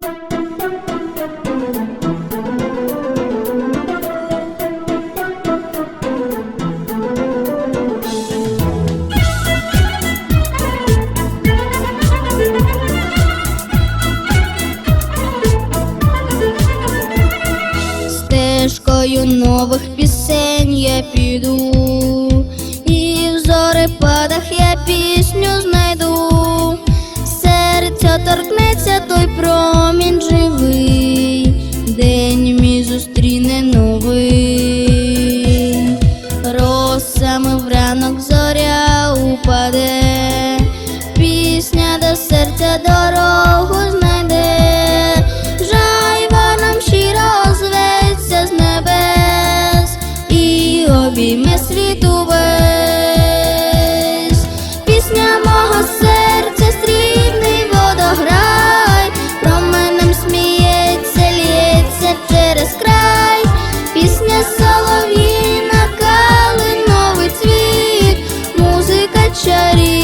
Стежкою нових пісень я піду, і в зорепадах я пісню торкнеться той промінь живий, день мій зустріне новий, росами в ранок зоря упаде, пісня до серця дорогу знайде, жайва нам щиро зветься з небес. І обійме світу Ready.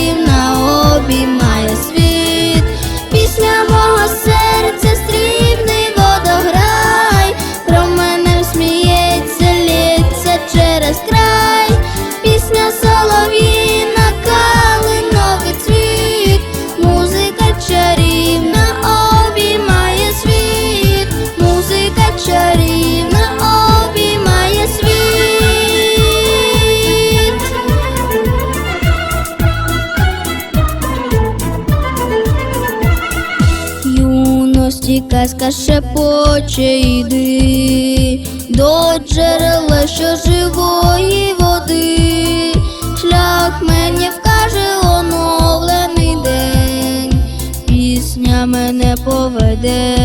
Юності казка шепоче йди до джерела, що живої води, шлях мені вкаже оновлений день, пісня мене поведе,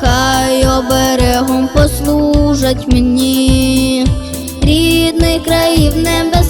хай оберегом послужать мені, рідний країв осені.